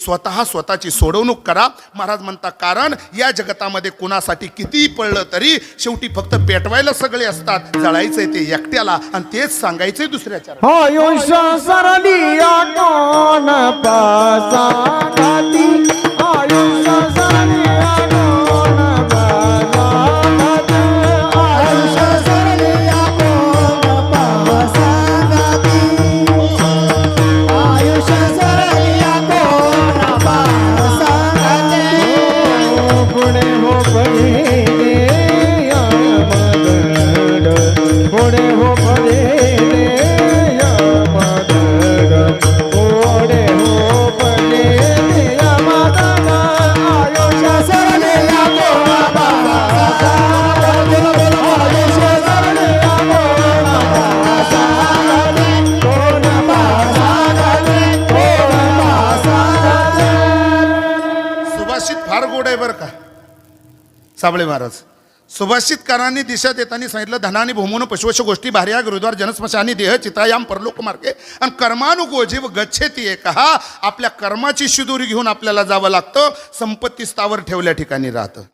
स्वतः स्वतःची सोडवणूक करा. महाराज म्हणता कारण या जगतामध्ये कुणासाठी कितीही पडलं तरी शेवटी फक्त पेटवायला सगळे असतात. जळायचंय ते एकट्याला आणि तेच सांगायचंय दुसऱ्याच्या सुभाषित फार गोड आहे बरं का? साबळे महाराज. सुभाषितकारांनी दिशा देताना सांगितलं धनाने भूमून पशुवश गोष्टी भार्या गुरुद्वार जनस्मशानी देह चितायाम परलोक मार्गे. आणि कर्मानुगोजीव गच्छेती एक. हा आपल्या कर्माची शिदुरी घेऊन आपल्याला जावं लागतं संपत्ती स्थावर ठेवल्या ठिकाणी राहतं.